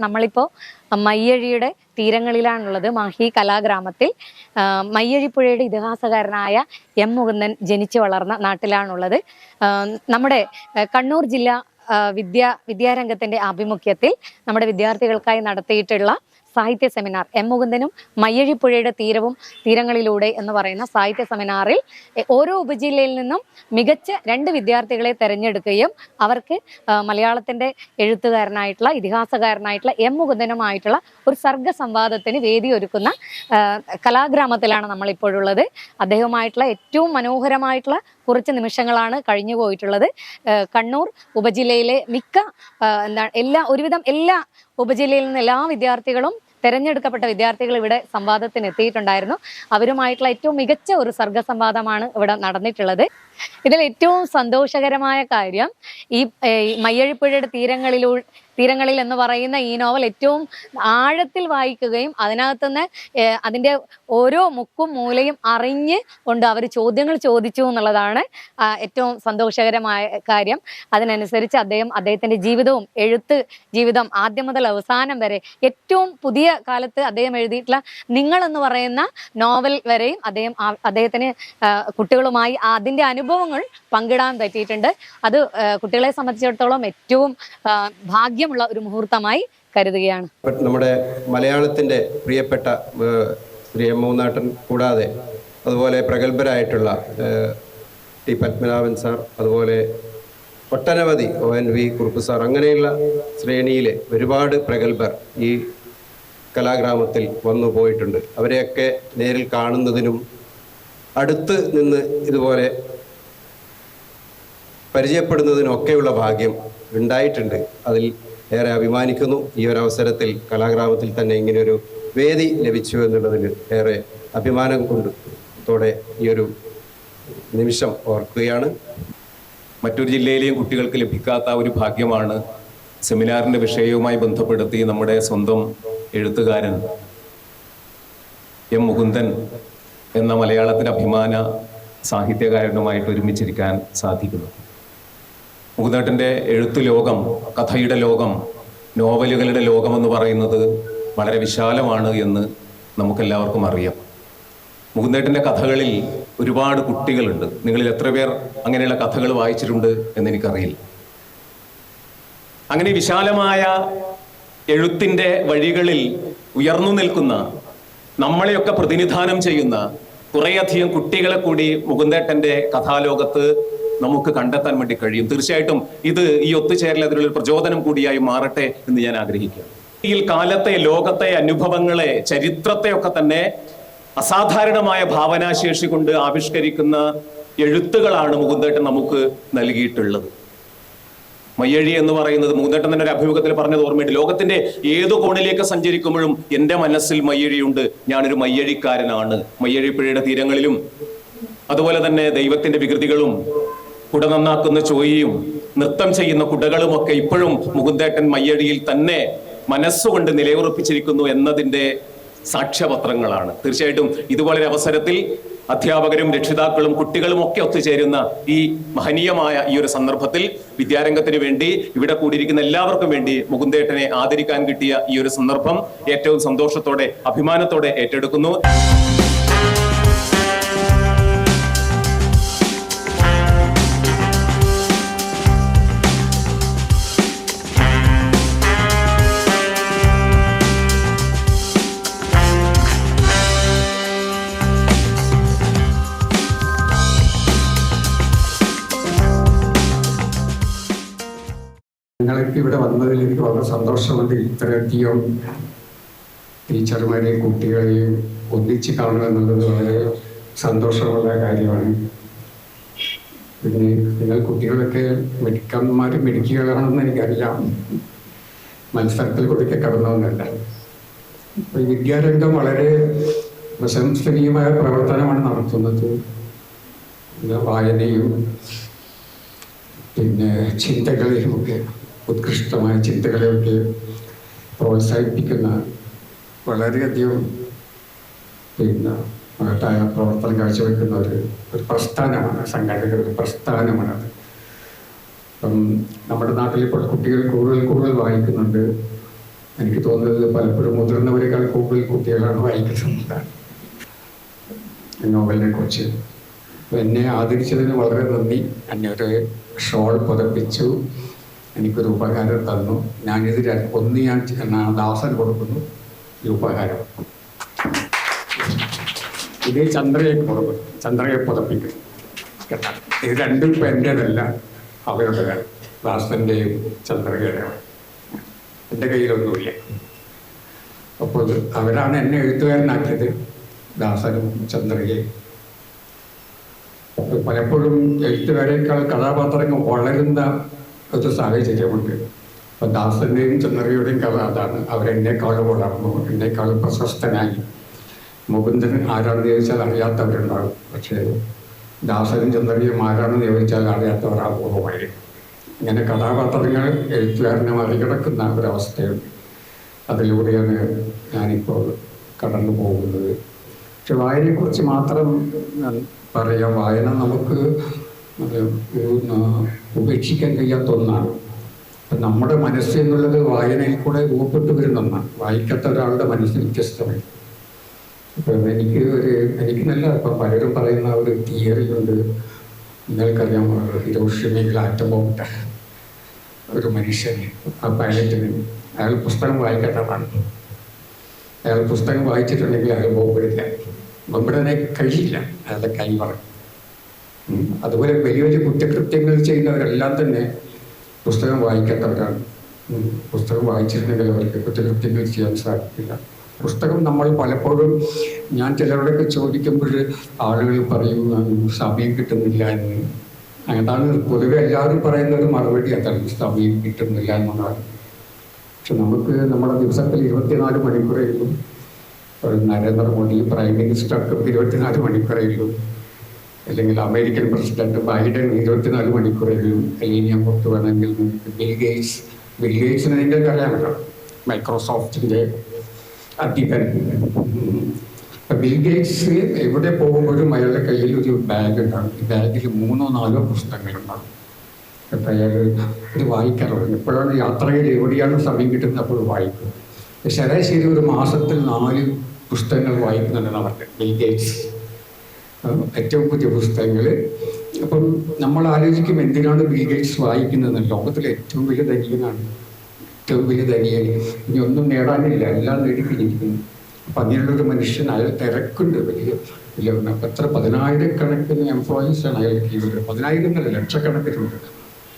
നമ്മളിപ്പോൾ മയ്യഴിയുടെ തീരങ്ങളിലാണുള്ളത്. മാഹി കലാഗ്രാമത്തിൽ. മയ്യഴിപ്പുഴയുടെ ഇതിഹാസകാരനായ എം മുകുന്ദൻ ജനിച്ചു വളർന്ന നാട്ടിലാണുള്ളത്. നമ്മുടെ കണ്ണൂർ ജില്ലാ വിദ്യാ വിദ്യാരംഗത്തിന്റെ ആഭിമുഖ്യത്തിൽ നമ്മുടെ വിദ്യാർത്ഥികൾക്കായി നടത്തിയിട്ടുള്ള സാഹിത്യ സെമിനാർ എം മുകുന്ദനും മയ്യഴിപ്പുഴയുടെ തീരവും തീരങ്ങളിലൂടെ എന്ന് പറയുന്ന സാഹിത്യ സെമിനാറിൽ ഓരോ ഉപജില്ലയിൽ നിന്നും മികച്ച രണ്ട് വിദ്യാർത്ഥികളെ തെരഞ്ഞെടുക്കുകയും അവർക്ക് മലയാളത്തിന്റെ എഴുത്തുകാരനായിട്ടുള്ള ഇതിഹാസകാരനായിട്ടുള്ള എം മുകുന്ദനുമായിട്ടുള്ള ഒരു സർഗ സംവാദത്തിന് വേദി ഒരുക്കുന്ന കലാഗ്രാമത്തിലാണ് നമ്മളിപ്പോഴുള്ളത്. അദ്ദേഹവുമായിട്ടുള്ള ഏറ്റവും മനോഹരമായിട്ടുള്ള കുറച്ച് നിമിഷങ്ങളാണ് കഴിഞ്ഞു പോയിട്ടുള്ളത്. കണ്ണൂർ ഉപജില്ലയിലെ മിക്ക എന്താ എല്ലാ ഒരുവിധം എല്ലാ ഉപജില്ലയിൽ നിന്ന് എല്ലാ വിദ്യാർത്ഥികളും തെരഞ്ഞെടുക്കപ്പെട്ട വിദ്യാർത്ഥികൾ ഇവിടെ സംവാദത്തിന് എത്തിയിട്ടുണ്ടായിരുന്നു. അവരുമായിട്ടുള്ള ഏറ്റവും മികച്ച ഒരു സർഗ സംവാദമാണ് ഇവിടെ നടന്നിട്ടുള്ളത്. ഇതിൽ ഏറ്റവും സന്തോഷകരമായ കാര്യം ഈ മയ്യഴിപ്പുഴയുടെ തീരങ്ങളിലൂ തീരങ്ങളിൽ എന്ന് പറയുന്ന ഈ നോവൽ ഏറ്റവും ആഴത്തിൽ വായിക്കുകയും അതിനകത്തുനിന്ന് അതിന്റെ ഓരോ മുക്കും മൂലയും അറിഞ്ഞ് കൊണ്ട് അവർ ചോദ്യങ്ങൾ ചോദിച്ചു എന്നുള്ളതാണ് ഏറ്റവും സന്തോഷകരമായ കാര്യം. അതിനനുസരിച്ച് അദ്ദേഹം അദ്ദേഹത്തിന്റെ ജീവിതവും എഴുത്ത് ജീവിതം ആദ്യം മുതൽ അവസാനം വരെ ഏറ്റവും പുതിയ കാലത്ത് അദ്ദേഹം എഴുതിയിട്ടുള്ള നിങ്ങൾ എന്ന് പറയുന്ന നോവൽ വരെയും അദ്ദേഹം അദ്ദേഹത്തിന് കുട്ടികളുമായി അതിന്റെ അനുഭവങ്ങൾ പങ്കിടാൻ പറ്റിയിട്ടുണ്ട്. അത് കുട്ടികളെ സംബന്ധിച്ചിടത്തോളം ഏറ്റവും ആ, ഭാഗ്യമുള്ള ഒരു മുഹൂർത്തമായി കരുതുകയാണ്. നമ്മുടെ മലയാളത്തിന്റെ പ്രിയപ്പെട്ട ശ്രീ എം മൂന്നാട്ടൻ കൂടാതെ അതുപോലെ പ്രഗത്ഭരായിട്ടുള്ള ടി പത്മനാഭൻ സാർ അതുപോലെ ഒട്ടനവധി O N V Kurup sir അങ്ങനെയുള്ള ശ്രേണിയിലെ ഒരുപാട് പ്രഗത്ഭർ ഈ കലാഗ്രാമത്തിൽ വന്നു പോയിട്ടുണ്ട്. അവരെയൊക്കെ നേരിൽ കാണുന്നതിനും അടുത്ത് നിന്ന് ഇതുപോലെ പരിചയപ്പെടുന്നതിനൊക്കെയുള്ള ഭാഗ്യം ഉണ്ടായിട്ടുണ്ട്. അതിൽ ഏറെ അഭിമാനിക്കുന്നു. ഈ ഒരു അവസരത്തിൽ കലാഗ്രാമത്തിൽ തന്നെ ഇങ്ങനെയൊരു വേദി ലഭിച്ചു എന്നുള്ളതിൽ ഏറെ അഭിമാനം കൊണ്ട് ത്തോടെ ഈ ഒരു നിമിഷം ഓർക്കുകയാണ്. മറ്റൊരു ജില്ലയിലെയും കുട്ടികൾക്ക് ലഭിക്കാത്ത ഒരു ഭാഗ്യമാണ് സെമിനാറിന്റെ വിഷയവുമായി ബന്ധപ്പെടുത്തി നമ്മുടെ സ്വന്തം എഴുത്തുകാരൻ എം മുകുന്ദൻ എന്ന മലയാളത്തിന്റെ അഭിമാന സാഹിത്യകാരനുമായിട്ട് ഒരുമിച്ചിരിക്കാൻ സാധിക്കുന്നു. മുകുന്ദേട്ടന്റെ എഴുത്തു ലോകം കഥയുടെ ലോകം നോവലുകളുടെ ലോകമെന്ന് പറയുന്നത് വളരെ വിശാലമാണ് എന്ന് നമുക്കെല്ലാവർക്കും അറിയാം. മുകുന്ദേട്ടന്റെ കഥകളിൽ ഒരുപാട് കുട്ടികളുണ്ട്. നിങ്ങളിൽ എത്ര പേർ അങ്ങനെയുള്ള കഥകൾ വായിച്ചിട്ടുണ്ട് എന്ന് എനിക്കറിയില്ല. അങ്ങനെ വിശാലമായ എഴുത്തിന്റെ വഴികളിൽ ഉയർന്നു നിൽക്കുന്ന നമ്മളെയൊക്കെ പ്രതിനിധാനം ചെയ്യുന്ന കുറേയധികം കുട്ടികളെ കൂടി മുകുന്ദേട്ടന്റെ കഥാലോകത്ത് നമുക്ക് കണ്ടെത്താൻ വേണ്ടി കഴിയും. തീർച്ചയായിട്ടും ഇത് ഈ ഒത്തുചേരൽ അതിനുള്ള പ്രചോദനം കൂടിയായി മാറട്ടെ എന്ന് ഞാൻ ആഗ്രഹിക്കുന്നു. ഈ കാലത്തെ ലോകത്തെ അനുഭവങ്ങളെ ചരിത്രത്തെയൊക്കെ തന്നെ അസാധാരണമായ ഭാവനാശേഷി കൊണ്ട് ആവിഷ്കരിക്കുന്ന എഴുത്തുകളാണ് മുകുന്ദേട്ടൻ നമുക്ക് നൽകിയിട്ടുള്ളത്. മയ്യഴി എന്ന് പറയുന്നത് മൂന്നേട്ടൻ തന്നെ ഒരു അഭിമുഖത്തിൽ പറഞ്ഞത് ഓർമ്മയുണ്ട്. ലോകത്തിന്റെ ഏത് കോണിലേക്ക് സഞ്ചരിക്കുമ്പോഴും എന്റെ മനസ്സിൽ മയ്യഴിയുണ്ട്. ഞാനൊരു മയ്യഴിക്കാരനാണ്. മയ്യഴിപ്പുഴയുടെ തീരങ്ങളിലും അതുപോലെ തന്നെ ദൈവത്തിന്റെ വികൃതികളും കുട നന്നാക്കുന്ന ചോയിയും നൃത്തം ചെയ്യുന്ന കുടകളുമൊക്കെ ഇപ്പോഴും മുകുന്ദേട്ടൻ മയ്യഴിയിൽ തന്നെ മനസ്സുകൊണ്ട് നിലയുറപ്പിച്ചിരിക്കുന്നു എന്നതിന്റെ സാക്ഷ്യപത്രങ്ങളാണ്. തീർച്ചയായിട്ടും ഇതുപോലൊരു അവസരത്തിൽ അധ്യാപകരും രക്ഷിതാക്കളും കുട്ടികളും ഒക്കെ ഒത്തുചേരുന്ന ഈ മഹനീയമായ ഈ ഒരു സന്ദർഭത്തിൽ വിദ്യാരംഗത്തിന് വേണ്ടി ഇവിടെ കൂടിയിരിക്കുന്ന എല്ലാവർക്കും വേണ്ടി മുകുന്ദേട്ടനെ ആദരിക്കാൻ കിട്ടിയ ഈ ഒരു സന്ദർഭം ഏറ്റവും സന്തോഷത്തോടെ അഭിമാനത്തോടെ ഏറ്റെടുക്കുന്നു. ഇവിടെ വന്നതിൽ എനിക്ക് വളരെ സന്തോഷമുണ്ട്. ഇത്രയധികം ടീച്ചർമാരെയും കുട്ടികളെയും ഒന്നിച്ച് കാണുക എന്നുള്ളത് വളരെ സന്തോഷമുള്ള കാര്യമാണ്. പിന്നെ നിങ്ങൾ കുട്ടികളൊക്കെ മെഡിക്കന്മാർ മെഡിക്കുകയാണെന്ന് എനിക്കറിയാം മത്സരത്തിൽ കൂടിയൊക്കെ ഈ വിദ്യാരംഗം വളരെ പ്രശംസനീയമായ പ്രവർത്തനമാണ് നടത്തുന്നത്. വായനയും പിന്നെ ചിന്തകളെയുമൊക്കെ ഉത്കൃഷ്ടമായ ചിന്തകളെയൊക്കെ പ്രോത്സാഹിപ്പിക്കുന്ന വളരെയധികം പിന്നെ മഹത്തായ പ്രവർത്തനം കാഴ്ചവെക്കുന്ന ഒരു ഒരു പ്രസ്ഥാനമാണ് സംഘടനകളുടെ ഒരു പ്രസ്ഥാനമാണത് അപ്പം നമ്മുടെ നാട്ടിൽ ഇപ്പോൾ കുട്ടികൾ കൂടുതൽ കൂടുതൽ വായിക്കുന്നുണ്ട്. എനിക്ക് തോന്നുന്നത് പലപ്പോഴും മുതിർന്നവരെക്കാൾ കൂടുതൽ കുട്ടികളാണ് വായിക്കുന്നത്. നോവലിനെ കുറിച്ച്. എന്നെ ആദരിച്ചതിന് വളരെ നന്ദി. എന്നെ ഒരു ഷോൾ പുതപ്പിച്ചു. എനിക്കൊരു ഉപകാരം തന്നു. ഞാൻ ഇത് ഒന്ന് ഞാൻ ദാസൻ കൊടുക്കുന്നു. ഈ ഉപകാരം. ഇത് ചന്ദ്രയെ കൊടുക്കും ചന്ദ്രയെ പുതപ്പിക്കും. ഇത് രണ്ടും ഇപ്പം എന്റേതല്ല അവരുടേതാണ്. ദാസന്റെയും ചന്ദ്രകയുടെയാണ് എന്റെ കയ്യിലൊന്നുമില്ല. അപ്പോൾ അവരാണ് എന്നെ എഴുത്തുകാരനാക്കിയത് ദാസനും ചന്ദ്രകയും പലപ്പോഴും എഴുത്തുകാരേക്കാൾ കഥാപാത്രങ്ങൾ വളരുന്ന ഒരു സാഹചര്യമുണ്ട്. അപ്പം ദാസന്റെയും ചെന്നറിയുടെയും കഥ അതാണ്. അവരെന്നേക്കാളും വളർന്നു എന്നേക്കാളും പ്രശസ്തനായി. മുകുന്ദൻ ആരാണെന്ന് ചോദിച്ചാൽ അറിയാത്തവരുണ്ടാകും. പക്ഷേ ദാസനും ചന്ദ്രയും ആരാണെന്ന് ചോദിച്ചാൽ അറിയാത്തവർ അപൂർവമായിരിക്കും ഇങ്ങനെ കഥാപാത്രങ്ങൾ എഴുത്തുകാരനെ മറികടക്കുന്ന ഒരവസ്ഥയുണ്ട്. അതിലൂടെയാണ് ഞാനിപ്പോൾ കടന്നു പോകുന്നത്. പക്ഷെ വായനയെക്കുറിച്ച് മാത്രം ഞാൻ പറയാം. വായന നമുക്ക് ഉപേക്ഷിക്കാൻ കഴിയാത്ത ഒന്നാണ്. അപ്പം നമ്മുടെ മനസ്സ് എന്നുള്ളത് വായനയിൽ കൂടെ രൂപപ്പെട്ടു വരുന്ന ഒന്നാണ്. വായിക്കാത്ത ഒരാളുടെ മനസ്സ് വ്യത്യസ്തമായി ഇപ്പം എനിക്ക് ഒരു എനിക്ക് നല്ല ഇപ്പം പലരും പറയുന്ന ഒരു തിയറി ഉണ്ട്. നിങ്ങൾക്കറിയാം ഹിരോഷിമയിൽ ആറ്റം ബോംബിട്ട ഒരു മനുഷ്യന് ആ പൈലറ്റിന് അയാൾ പുസ്തകം വായിക്കേണ്ടതാണ് അയാൾ പുസ്തകം വായിച്ചിട്ടുണ്ടെങ്കിൽ അയാൾ ബോംബിടില്ല. ബോംബിടാനെ കഴിയില്ല. അയാളുടെ കൈ പറയും ഉം. അതുപോലെ വലിയ വലിയ കുറ്റകൃത്യങ്ങൾ ചെയ്യുന്നവരെല്ലാം തന്നെ പുസ്തകം വായിക്കാത്തവരാണ്. പുസ്തകം വായിച്ചിരുന്നെങ്കിൽ അവർക്ക് കുറ്റകൃത്യങ്ങൾ ചെയ്യാൻ സാധിക്കില്ല. പുസ്തകം നമ്മൾ പലപ്പോഴും ഞാൻ ചിലരോടൊക്കെ ചോദിക്കുമ്പോൾ ആളുകൾ പറയും "ഉം, സമയം കിട്ടുന്നില്ല എന്ന്. അതാണ് പൊതുവെ എല്ലാവരും പറയുന്ന ഒരു മറുപടി അതാണ് സമയം കിട്ടുന്നില്ല എന്നുള്ളതാണ് പക്ഷെ നമുക്ക് നമ്മുടെ ദിവസത്തിൽ ഇരുപത്തിനാല് മണിക്കൂറേ ഉള്ളൂ. നരേന്ദ്രമോദി പ്രൈം മിനിസ്റ്റർക്ക് ഇരുപത്തിനാല് മണിക്കൂറേലും അല്ലെങ്കിൽ അമേരിക്കൻ പ്രസിഡന്റ് ബൈഡൻ ഇരുപത്തിനാല് മണിക്കൂറെങ്കിലും അല്ലെങ്കിൽ അങ്ങോട്ട് വേണമെങ്കിൽ നിങ്ങൾക്ക് ബിൽ ഗേറ്റ്സ് ബിൽ ഗേറ്റ്സിന് നിങ്ങൾക്ക് മൈക്രോസോഫ്റ്റിന്റെ അധിപൻ എവിടെ പോകുമ്പോഴും അയാളുടെ കയ്യിൽ ഒരു ബാഗ് ഉണ്ടാകും. ഈ ബാഗിൽ മൂന്നോ നാലോ പുസ്തകങ്ങളുണ്ടാകും അപ്പം അയാൾ ഇത് വായിക്കാറുള്ളത് ഇപ്പോഴാണ് യാത്രയിൽ എവിടെയാണ് സമയം കിട്ടുന്നത് അപ്പോൾ വായിക്കും. ശരാശരി ഒരു മാസത്തിൽ നാല് പുസ്തകങ്ങൾ വായിക്കുന്നുണ്ടെന്ന് അവർക്ക് ബിൽ ഗേറ്റ്സ്. ഉം, ഏറ്റവും പുതിയ പുസ്തകങ്ങൾ അപ്പം നമ്മൾ ആലോചിക്കും എന്തിനാണ് ബിൽ ഗേറ്റ്സ് വായിക്കുന്നത്? ലോകത്തിലെ ഏറ്റവും വലിയ ധനികനാണ് ഏറ്റവും വലിയ ധനികൻ. ഇനി ഒന്നും നേടാനില്ല. എല്ലാം നേടിക്കഴിഞ്ഞിരിക്കുന്നു അപ്പം അങ്ങനെയുള്ളൊരു മനുഷ്യൻ അയാൾ തിരക്കുണ്ട്. വലിയ വലിയ എത്ര പതിനായിരക്കണക്കിന് എംപ്ലോയീസ് ആണ് അയാൾക്ക് കീഴിൽ പതിനായിരങ്ങളല്ല ലക്ഷക്കണക്കിനുണ്ട്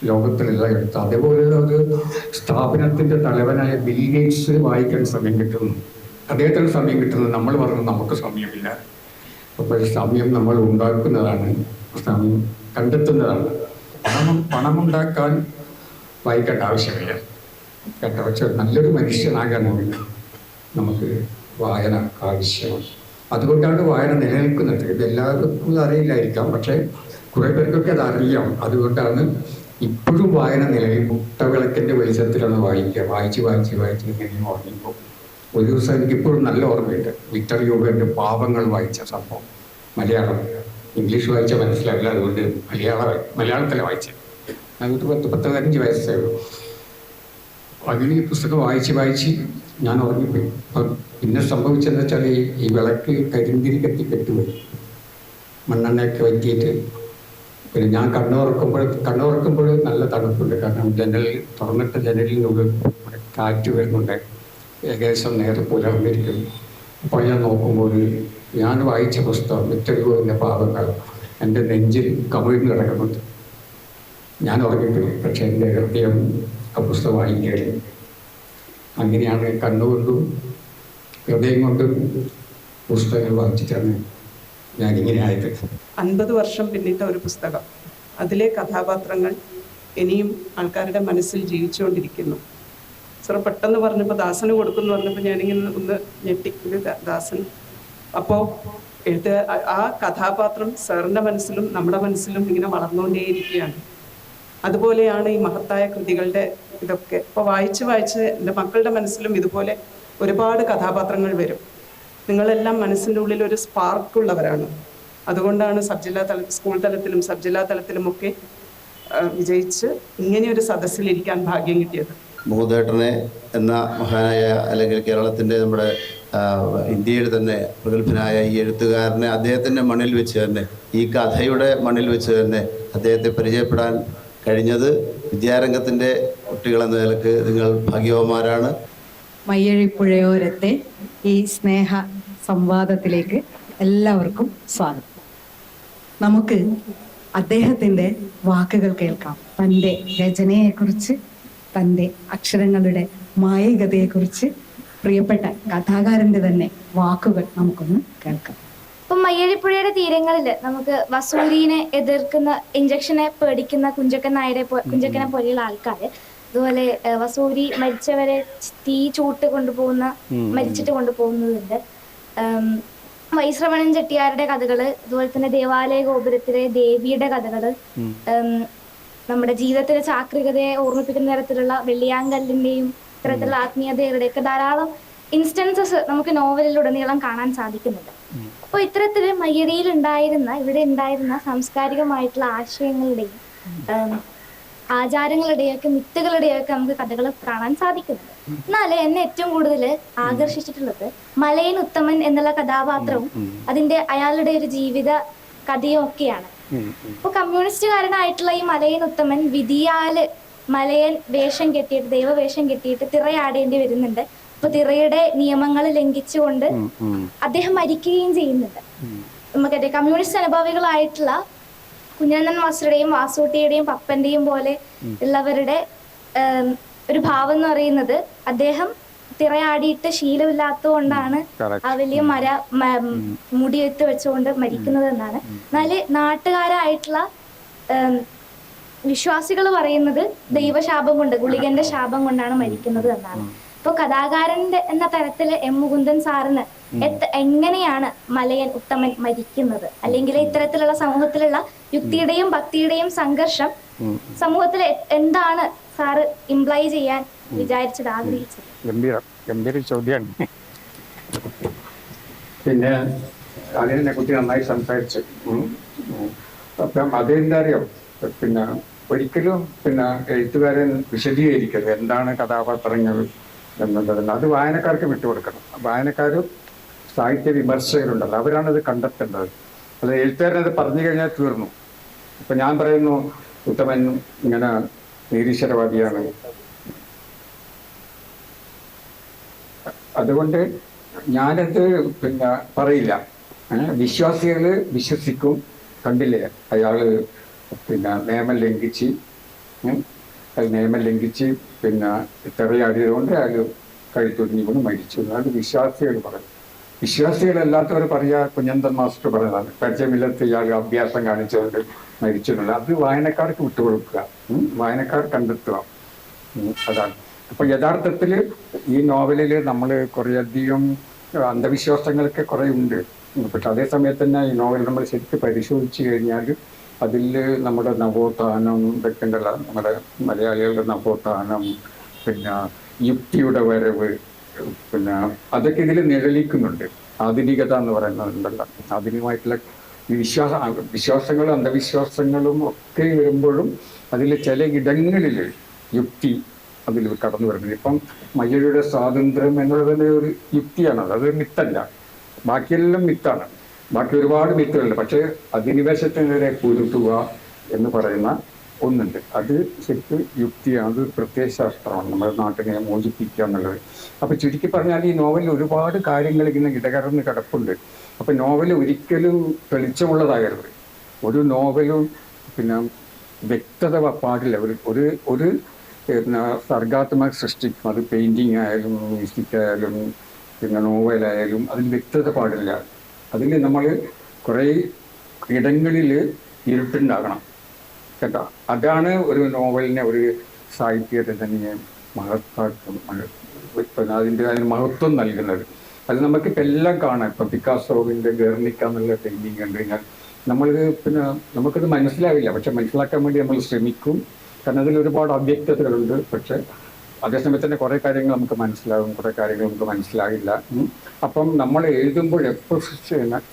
ലോകത്തിലെല്ലാം എടുത്ത്. അതേപോലെയുള്ള ഒരു സ്ഥാപനത്തിന്റെ തലവനായ ബിൽ ഗേറ്റ്സ് വായിക്കാൻ സമയം കിട്ടുന്നു. അദ്ദേഹത്തിന് സമയം കിട്ടുന്നത് നമ്മൾ പറഞ്ഞു നമുക്ക് സമയമില്ല. അപ്പോൾ സമയം നമ്മൾ ഉണ്ടാക്കുന്നതാണ് സമയം കണ്ടെത്തുന്നതാണ്. പണം പണമുണ്ടാക്കാൻ വായിക്കേണ്ട ആവശ്യമില്ല. കേട്ടോ പക്ഷെ നല്ലൊരു മനുഷ്യനാകാനാണ് നമുക്ക് വായന ആവശ്യമാണ്. അതുകൊണ്ടാണ് വായന നിലനിൽക്കുന്നത്. ഇത് എല്ലാവർക്കും ഇത് അറിയില്ലായിരിക്കാം പക്ഷേ കുറെ പേർക്കൊക്കെ അത് അറിയാം അതുകൊണ്ടാണ് ഇപ്പോഴും വായന നിലയിൽ മുട്ടവിളക്കിന്റെ വെളിച്ചത്തിലാണ് വായിക്കുക. വായിച്ച് വായിച്ച് വായിച്ച് ഇങ്ങനെ ഉറങ്ങിപ്പോൾ ഒരു ദിവസം എനിക്കിപ്പോഴും നല്ല ഓർമ്മയുണ്ട്. വിക്ടർ യോഗന്റെ പാവങ്ങൾ വായിച്ച സംഭവം. മലയാളം. ഇംഗ്ലീഷ് വായിച്ച മനസ്സിലാവില്ല. അതുകൊണ്ട് മലയാള മലയാളത്തിലെ വായിച്ചത്. അതൊരു പത്ത് പത്ത് വയസ്സേ ഉള്ളൂ. അങ്ങനെ ഈ പുസ്തകം വായിച്ച് വായിച്ച് ഞാൻ ഉറങ്ങിപ്പോയി. അപ്പം പിന്നെ സംഭവിച്ചതെന്ന് വെച്ചാൽ ഈ ഈ വിളക്ക് കരിന്തിരി കത്തി കെട്ടുപോയി. മണ്ണെണ്ണയൊക്കെ വറ്റിയിട്ട് പിന്നെ ഞാൻ കണ്ണുറക്കുമ്പോൾ കണ്ണുറക്കുമ്പോൾ നല്ല തണുപ്പുണ്ട്. കാരണം ജനലിൽ തുറന്നിട്ട ജനലിൽ ഇവിടെ കാറ്റ് വരുന്നുണ്ട്. ഏകദേശം നേരെ പുലർന്നിരിക്കുന്നു. അപ്പോൾ ഞാൻ നോക്കുമ്പോൾ ഞാൻ വായിച്ച പുസ്തകം വിക്ടറിയോവിന്റെ പാപങ്ങൾ എന്റെ നെഞ്ചിൽ കമിഴ്ന്ന് കിടക്കുന്നുണ്ട്. ഞാൻ ഉറങ്ങിപ്പോയി പക്ഷെ എന്റെ ഹൃദയം ആ പുസ്തകം വായിക്കുകയാണ് അങ്ങനെയാണ് കണ്ണുകൊണ്ടും ഹൃദയം കൊണ്ടും പുസ്തകങ്ങൾ വായിച്ചിട്ടാണ് ഞാൻ ഇങ്ങനെ ആയത്. അൻപത് വർഷം പിന്നിട്ട ഒരു പുസ്തകം. അതിലെ കഥാപാത്രങ്ങൾ ഇനിയും ആൾക്കാരുടെ മനസ്സിൽ ജീവിച്ചുകൊണ്ടിരിക്കുന്നു. സാർ പെട്ടെന്ന് പറഞ്ഞപ്പോൾ ദാസന് കൊടുക്കുമെന്ന് പറഞ്ഞപ്പോൾ ഞാനിങ്ങനെ ഒന്ന് ഞെട്ടി. ദാ- ദാസൻ. അപ്പോൾ എഴുത്ത് ആ- കഥാപാത്രം സാറിന്റെ മനസ്സിലും നമ്മുടെ മനസ്സിലും ഇങ്ങനെ വളർന്നുകൊണ്ടേയിരിക്കുകയാണ്. അതുപോലെയാണ് ഈ മഹത്തായ കൃതികളുടെ ഇതൊക്കെ. ഇപ്പോൾ വായിച്ച് വായിച്ച് എന്റെ മക്കളുടെ മനസ്സിലും ഇതുപോലെ ഒരുപാട് കഥാപാത്രങ്ങൾ വരും. നിങ്ങളെല്ലാം മനസ്സിന്റെ ഉള്ളിൽ ഒരു സ്പാർക്ക് ഉള്ളവരാണ്. അതുകൊണ്ടാണ് സബ് ജില്ലാ തല സ്കൂൾ തലത്തിലും സബ് ജില്ലാ തലത്തിലുമൊക്കെ വിജയിച്ച് ഇങ്ങനെയൊരു ഒരു സദസ്സിലിരിക്കാൻ ഭാഗ്യം കിട്ടിയത്. മൂതേട്ടനെ എന്ന മഹാനായ അല്ലെങ്കിൽ കേരളത്തിന്റെ നമ്മുടെ ഇന്ത്യയുടെ തന്നെ പ്രഗത്ഭനായ ഈ എഴുത്തുകാരനെ അദ്ദേഹത്തിന്റെ മണ്ണിൽ വെച്ച് തന്നെ ഈ കഥയുടെ മണ്ണിൽ വെച്ച് തന്നെ അദ്ദേഹത്തെ പരിചയപ്പെടാൻ കഴിഞ്ഞത് വിദ്യാരംഗത്തിന്റെ കുട്ടികളെന്ന നിലയ്ക്ക് നിങ്ങൾ ഭാഗ്യവന്മാരാണ്. മയ്യഴിപ്പുഴയോരത്തെ ഈ സ്നേഹ സംവാദത്തിലേക്ക് എല്ലാവർക്കും സ്വാഗതം. നമുക്ക് അദ്ദേഹത്തിന്റെ വാക്കുകൾ കേൾക്കാം. തന്റെ രചനയെക്കുറിച്ച് തന്റെ അക്ഷരങ്ങളുടെ മായികതയെക്കുറിച്ച് പ്രിയപ്പെട്ട കഥാകാരന്റെ തന്നെ വാക്കുകൾ നമുക്കൊന്ന് കേൾക്കാം. ഇപ്പം മയ്യഴിപ്പുഴയുടെ തീരങ്ങളിൽ നമുക്ക് വസൂരിനെ എതിർക്കുന്ന ഇഞ്ചക്ഷനെ പേടിക്കുന്ന കുഞ്ചക്കൻ നായരെ കുഞ്ചക്കനെ പോലെയുള്ള ആൾക്കാർ അതുപോലെ വസൂരി മരിച്ചവരെ തീ ചൂട്ട് കൊണ്ടുപോകുന്ന മരിച്ചിട്ട് കൊണ്ടുപോകുന്നതുണ്ട്. വൈശ്രവണൻ ചെട്ടിയാരുടെ കഥകൾ അതുപോലെ തന്നെ ദേവാലയ ഗോപുരത്തിലെ ദേവിയുടെ കഥകൾ നമ്മുടെ ജീവിതത്തിലെ ചാക്രികതയെ ഓർമ്മിപ്പിക്കുന്ന തരത്തിലുള്ള വെള്ളിയാങ്കല്ലിന്റെയും ഇത്തരത്തിലുള്ള ആത്മീയതകളുടെയൊക്കെ ധാരാളം ഇൻസ്റ്റൻസസ് നമുക്ക് നോവലിലുടനീളം കാണാൻ സാധിക്കുന്നുണ്ട്. അപ്പോൾ ഇത്തരത്തിൽ മയ്യടിയിൽ ഉണ്ടായിരുന്ന ഇവിടെ ഉണ്ടായിരുന്ന സാംസ്കാരികമായിട്ടുള്ള ആശയങ്ങളുടെയും ആചാരങ്ങളുടെയൊക്കെ മിത്തുകളുടെയൊക്കെ നമുക്ക് കഥകൾ കാണാൻ സാധിക്കുന്നുണ്ട്. എന്നാൽ എന്നെ ഏറ്റവും കൂടുതൽ ആകർഷിച്ചിട്ടുള്ളത് മലയൻ ഉത്തമൻ എന്നുള്ള കഥാപാത്രവും അതിന്റെ അയാളുടെ ഒരു ജീവിത കഥയും ഒക്കെയാണ് ഇപ്പൊ കമ്മ്യൂണിസ്റ്റുകാരനായിട്ടുള്ള ഈ മലയൻ ഉത്തമൻ വിധിയാൽ മലയൻ വേഷം കെട്ടിയിട്ട് ദൈവവേഷം കെട്ടിയിട്ട് തിറയാടേണ്ടി വരുന്നുണ്ട്. അപ്പൊ തിറയുടെ നിയമങ്ങൾ ലംഘിച്ചുകൊണ്ട് അദ്ദേഹം മരിക്കുകയും ചെയ്യുന്നുണ്ട്. നമുക്കറിയാം കമ്മ്യൂണിസ്റ്റ് അനുഭാവികളായിട്ടുള്ള കുഞ്ഞനന്ദൻ മാസ്റ്ററുടെയും വാസൂട്ടിയുടെയും പപ്പന്റെയും പോലെ ഉള്ളവരുടെ ഒരു ഭാവം എന്ന് പറയുന്നത് അദ്ദേഹം തിറയാടിയിട്ട് ശീലമില്ലാത്തത് കൊണ്ടാണ് ആ വലിയ മര മുടിയെത്തി വെച്ചുകൊണ്ട് മരിക്കുന്നത് എന്നാണ്. എന്നാൽ നാട്ടുകാരായിട്ടുള്ള വിശ്വാസികൾ പറയുന്നത് ദൈവശാപം കൊണ്ട് ഗുളികന്റെ ശാപം കൊണ്ടാണ് മരിക്കുന്നത് എന്നാണ്. ഇപ്പൊ കഥാകാരന്റെ എന്ന തരത്തിൽ എം മുകുന്ദൻ സാറിന് എങ്ങനെയാണ് മലയൻ ഉത്തമൻ മരിക്കുന്നത്? അല്ലെങ്കിൽ ഇത്തരത്തിലുള്ള സമൂഹത്തിലുള്ള യുക്തിയുടെയും ഭക്തിയുടെയും സംഘർഷം സമൂഹത്തിൽ എന്താണ് സാറ് ഇംപ്ലൈ ചെയ്യാൻ വിചാരിച്ചത് ആഗ്രഹിച്ചത്? ഗംഭീരം ഗംഭീര ചോദ്യമാണ് പിന്നെ അതിനെ കുട്ടി നന്നായി സംസാരിച്ച്. അപ്പം അതെന്താ അറിയോ? പിന്നെ ഒരിക്കലും പിന്നെ എഴുത്തുകാരൻ വിശദീകരിക്കരുത്. എന്താണ് കഥാപാത്രങ്ങൾ എന്നുള്ളത്. അത് വായനക്കാർക്ക് വിട്ടുകൊടുക്കണം. വായനക്കാരും സാഹിത്യ വിമർശകരുണ്ടല്ലോ. അവരാണത് കണ്ടെത്തേണ്ടത്. അത് എഴുത്തുകാരനത് പറഞ്ഞു കഴിഞ്ഞാൽ തീർന്നു. ഇപ്പം ഞാൻ പറയുന്നു ഉത്തമൻ ഇങ്ങനെ നിരീശ്വരവാദിയാണ്. അതുകൊണ്ട് ഞാനത് പിന്നെ പറയില്ല. വിശ്വാസികൾ വിശ്വസിക്കും. കണ്ടില്ലേ? അയാൾ പിന്നെ നിയമം ലംഘിച്ച് അയാൾ നിയമം ലംഘിച്ച് പിന്നെ തെറിയാടിയത് കൊണ്ട് അയാൾ കഴുത്തൊടിഞ്ഞു കൊണ്ട് മരിച്ചു എന്നാണ് വിശ്വാസികൾ പറയും വിശ്വാസികളല്ലാത്തവർ പറയാ കുഞ്ഞന്തൻ മാസ്റ്റർ പറയുന്നതാണ് പരിചയമില്ലാത്ത ഇയാൾ അഭ്യാസം കാണിച്ചുകൊണ്ട് മരിച്ചിട്ടുണ്ട് അത് വായനക്കാർക്ക് വിട്ടുകൊടുക്കുക. വായനക്കാർ കണ്ടെത്തുക. അതാണ്. അപ്പൊ യഥാർത്ഥത്തിൽ ഈ നോവലിൽ നമ്മൾ കുറേയധികം അന്ധവിശ്വാസങ്ങളൊക്കെ കുറെ ഉണ്ട് പക്ഷെ അതേസമയത്ത് തന്നെ ഈ നോവൽ നമ്മൾ ശരിക്കും പരിശോധിച്ചു കഴിഞ്ഞാൽ അതിൽ നമ്മുടെ നവോത്ഥാനം ഇതൊക്കെ ഉണ്ടല്ലോ നമ്മുടെ മലയാളികളുടെ നവോത്ഥാനം പിന്നെ യുക്തിയുടെ വരവ് പിന്നെ അതൊക്കെ ഇതിൽ നിഴലിക്കുന്നുണ്ട്. ആധുനികത എന്ന് പറയുന്നുണ്ടല്ലോ ആധുനികമായിട്ടുള്ള വിശ്വാസ വിശ്വാസങ്ങളും അന്ധവിശ്വാസങ്ങളും ഒക്കെ വരുമ്പോഴും അതിൽ ചില ഇടങ്ങളിൽ യുക്തി അതിൽ കടന്നു വരുന്നത്. ഇപ്പം മയ്യയുടെ സ്വാതന്ത്ര്യം എന്നുള്ളത് തന്നെ ഒരു യുക്തിയാണ് അത്. മിത്തല്ല. ബാക്കിയെല്ലാം മിത്താണ്. ബാക്കി ഒരുപാട് മിത്തുകളുണ്ട്. പക്ഷേ അധിനിവേശത്തിനെതിരെ കുരുത്തുക എന്ന് പറയുന്ന ഒന്നുണ്ട്. അത് ശരിക്കും യുക്തിയാണ്. അത് പ്രത്യയശാസ്ത്രമാണ് നമ്മുടെ നാട്ടിനെ മോചിപ്പിക്കുക എന്നുള്ളത്. അപ്പൊ ചുരുക്കി പറഞ്ഞാൽ ഈ നോവലിൽ ഒരുപാട് കാര്യങ്ങൾ ഇങ്ങനെ ഇടകലർന്ന് കിടപ്പുണ്ട്. അപ്പൊ നോവൽ ഒരിക്കലും തെളിച്ചമുള്ളതാകരുത്. ഒരു നോവലും പിന്നെ വ്യക്തത പാടില്ല. ഒരു ഒരു പിന്നെ സർഗാത്മക സൃഷ്ടിക്കും. അത് പെയിന്റിങ് ആയാലും മ്യൂസിക് ആയാലും പിന്നെ നോവലായാലും അതിൽ വ്യക്തത പാടില്ല. അതിൽ നമ്മൾ കുറേ ഇടങ്ങളിൽ ഇരുട്ടുണ്ടാകണം. കേട്ടോ? അതാണ് ഒരു നോവലിനെ ഒരു സാഹിത്യത്തെ തന്നെ മഹത്താക്കും. മഹ- പിന്നെ അതിന്റെ അതിന് മഹത്വം നൽകുന്നത്. അത് നമുക്കിപ്പോൾ എല്ലാം കാണാം. ഇപ്പം പിക്കാസോവിന്റെ ഗേർണിക്ക എന്നുള്ള പെയിന്റിങ് കണ്ടു കഴിഞ്ഞാൽ നമ്മൾ പിന്നെ നമുക്കത് മനസ്സിലാവില്ല. പക്ഷെ മനസ്സിലാക്കാൻ വേണ്ടി നമ്മൾ ശ്രമിക്കും. കാരണം അതിൽ ഒരുപാട് അവ്യക്തതകളുണ്ട് പക്ഷെ അതേസമയത്ത് തന്നെ കുറേ കാര്യങ്ങൾ നമുക്ക് മനസ്സിലാകും. കുറേ കാര്യങ്ങൾ നമുക്ക് മനസ്സിലാകില്ല. അപ്പം നമ്മൾ എഴുതുമ്പോൾ എപ്പോൾ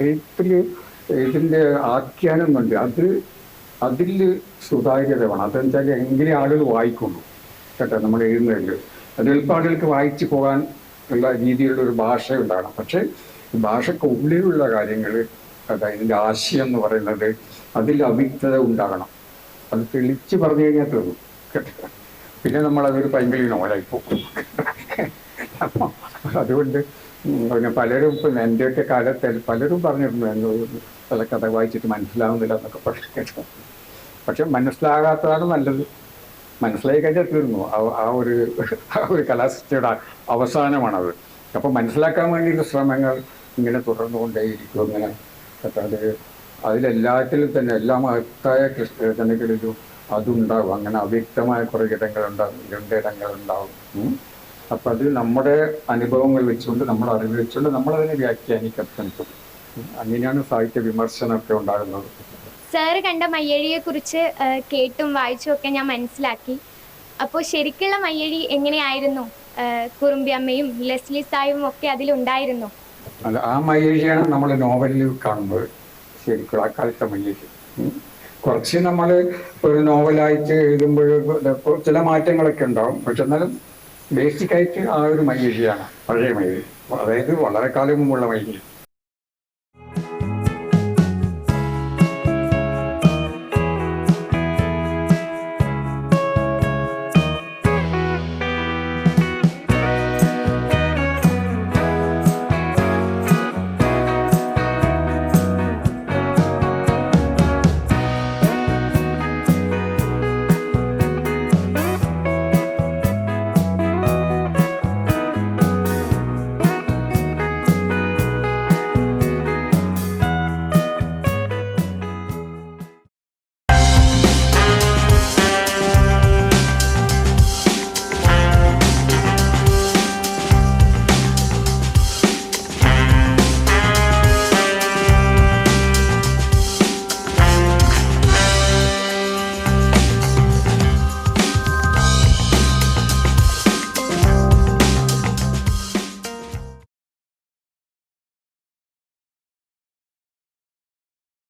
എഴുത്തിൽ ഇതിന്റെ ആഖ്യാനം ഉണ്ട് അത് അതിൽ സുതാര്യത വേണം. അതെന്താ വെച്ചാൽ ആളുകൾ വായിക്കുള്ളൂ കേട്ടോ നമ്മൾ എഴുതുന്നതിൽ. അത് എളുപ്പം ആളുകൾക്ക് വായിച്ചു പോകാൻ ഉള്ള രീതിയിലുള്ള ഒരു ഭാഷ ഉണ്ടാകണം പക്ഷേ ഭാഷയ്ക്ക് ഉള്ളിലുള്ള കാര്യങ്ങൾ അതായത് ആശയം എന്ന് പറയുന്നത് അതിൽ അവ്യക്തത ഉണ്ടാകണം. അത് തെളിച്ച് പറഞ്ഞു കഴിഞ്ഞാൽ തീർന്നു. പിന്നെ നമ്മൾ അതൊരു പൈങ്കിളി നോവലായി പോകും അതുകൊണ്ട് പിന്നെ പലരും ഇപ്പം എന്റെയൊക്കെ കാലത്ത് പലരും പറഞ്ഞിരുന്നു എന്നൊരു പല കഥ വായിച്ചിട്ട് മനസ്സിലാവുന്നില്ല എന്നൊക്കെ പറഞ്ഞു പക്ഷെ മനസ്സിലാകാത്തതാണ് നല്ലത്. മനസ്സിലായി കഴിഞ്ഞാൽ തീർന്നു. ആ ഒരു ആ ഒരു കലാസൃഷ്ടിയുടെ അവസാനമാണത്. അപ്പോൾ മനസ്സിലാക്കാൻ വേണ്ടിയുള്ള ശ്രമങ്ങൾ ഇങ്ങനെ തുടർന്നുകൊണ്ടേയിരിക്കും. അങ്ങനെ അത് അതിലെല്ലാത്തിലും തന്നെ എല്ലാ മഹത്തായ കൃഷ്ണരചനകളിലും അതുണ്ടാവും. അങ്ങനെ അവ്യക്തമായ കുറേ ഇടങ്ങളുണ്ടാവും ഉം. അപ്പം അത് നമ്മുടെ അനുഭവങ്ങൾ വെച്ചുകൊണ്ട് നമ്മുടെ അറിവ് വെച്ചുകൊണ്ട് നമ്മളതിനെ വ്യാഖ്യാനിക്കാൻ ശ്രമിക്കും. അങ്ങനെയാണ് സാഹിത്യ വിമർശനമൊക്കെ ഉണ്ടാകുന്നത്. സാറ് കണ്ട മയ്യഴിയെ കുറിച്ച് കേട്ടും വായിച്ചും ഒക്കെ ഞാൻ മനസ്സിലാക്കി. അപ്പോൾ ശരിക്കുള്ള മയ്യഴി എങ്ങനെയായിരുന്നു? കുറുമ്പി അമ്മയും ലെസ്ലി സായും ഒക്കെ അതിലുണ്ടായിരുന്നു. അല്ല ആ മയ്യഴിയാണ് നമ്മൾ നോവലിൽ കാണുന്നത്. ശരിക്കും ആ കാലത്തെ മയ്യഴി കുറച്ച് നമ്മൾ ഒരു നോവലായിട്ട് എഴുതുമ്പോൾ ചില മാറ്റങ്ങളൊക്കെ ഉണ്ടാവും. പക്ഷെ എന്നാലും ബേസിക്കായിട്ട് ആ ഒരു മൈലിയാണ് പഴയ മൈലി അതായത് വളരെ കാലം മുമ്പുള്ള മയ്യഴി